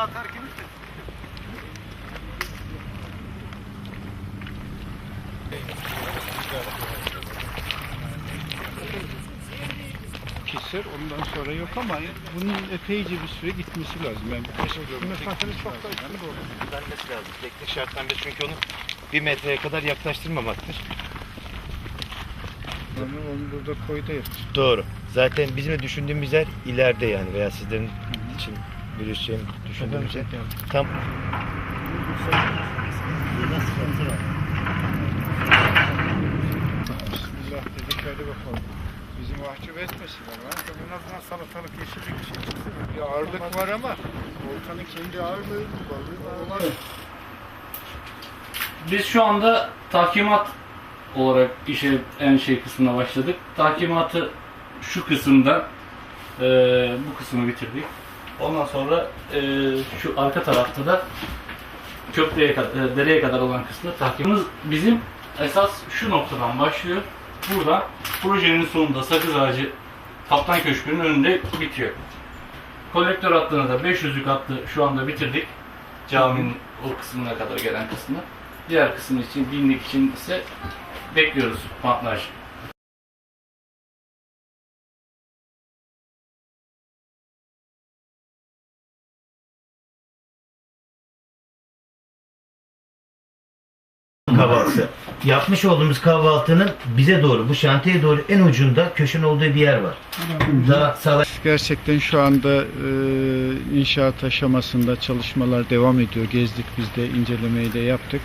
atarken keser ondan sonra yok ama bunun epeyce bir süre gitmesi lazım. Yani bu mesafenin çok da üstünde olur. Düzelmesi lazım. Teknik şarttan biri çünkü onu bir metreye kadar yaklaştırmamaktır. Onu, onu burada koyda yapacak. Doğru. Zaten bizim de düşündüğümüz yer ileride yani veya sizlerin için görüşeceğim düşündüğümüz yer. Tam Bismillah dedik hadi bakalım. Bizi mahcup etmesinler lan. En azından salatalık yeşillik bir şey çıksın. Bir ağırlık var ama volkanın kendi ağırlığı balığı olan. Biz şu anda tahkimat olarak işe en şey kısmına başladık. Tahkimatı şu kısımda eee, bu kısmı bitirdik. Ondan sonra eee, şu arka tarafta da köprüye kadar, e, dereye kadar olan kısmı tahkimimiz bizim esas şu noktadan başlıyor. Buradan projenin sonunda sakız ağacı Kaptan Köşkü'nün önünde bitiyor. Kolektör hattını da 500'lük hattı şu anda bitirdik. Caminin o kısmına kadar gelen kısmı. Diğer kısmı için, binlik için ise bekliyoruz pantlaj. Kahvaltısı. Yapmış olduğumuz kahvaltının bize doğru, bu şantiyeye doğru en ucunda köşün olduğu bir yer var. Daha sağlam. Gerçekten şu anda e, inşaat aşamasında çalışmalar devam ediyor. Gezdik biz de incelemeyi de yaptık.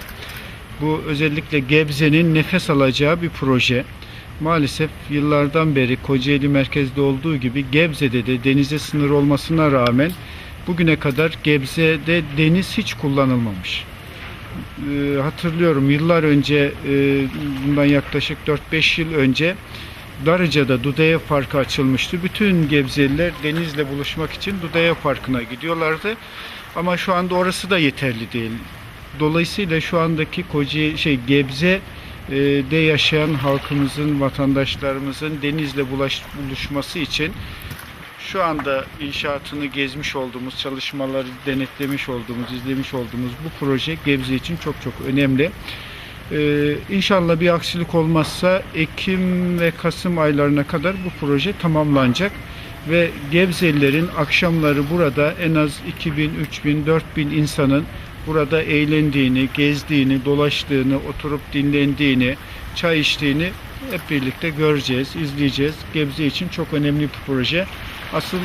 Bu özellikle Gebze'nin nefes alacağı bir proje. Maalesef yıllardan beri Kocaeli merkezde olduğu gibi Gebze'de de denize sınır olmasına rağmen bugüne kadar Gebze'de deniz hiç kullanılmamış. E, hatırlıyorum yıllar önce e, bundan yaklaşık 4-5 yıl önce Darıca'da Dudaya Parkı açılmıştı. Bütün Gebzeliler denizle buluşmak için Dudaya Parkı'na gidiyorlardı. Ama şu anda orası da yeterli değil. Dolayısıyla şu andaki Koca şey Gebze e, de yaşayan halkımızın, vatandaşlarımızın denizle bulaş, buluşması için şu anda inşaatını gezmiş olduğumuz, çalışmaları denetlemiş olduğumuz, izlemiş olduğumuz bu proje Gebze için çok çok önemli. Ee, inşallah bir aksilik olmazsa Ekim ve Kasım aylarına kadar bu proje tamamlanacak ve Gebzelilerin akşamları burada en az 2000, 3000, 4000 insanın burada eğlendiğini, gezdiğini, dolaştığını, oturup dinlendiğini, çay içtiğini hep birlikte göreceğiz, izleyeceğiz. Gebze için çok önemli bir proje. Asıl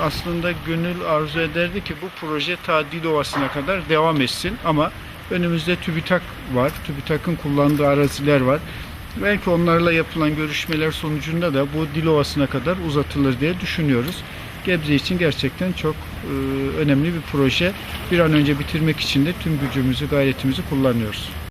aslında gönül arzu ederdi ki bu proje ta Dilovası'na kadar devam etsin ama önümüzde TÜBİTAK var. TÜBİTAK'ın kullandığı araziler var. Belki onlarla yapılan görüşmeler sonucunda da bu Dilovası'na kadar uzatılır diye düşünüyoruz. Gebze için gerçekten çok e, önemli bir proje. Bir an önce bitirmek için de tüm gücümüzü, gayretimizi kullanıyoruz.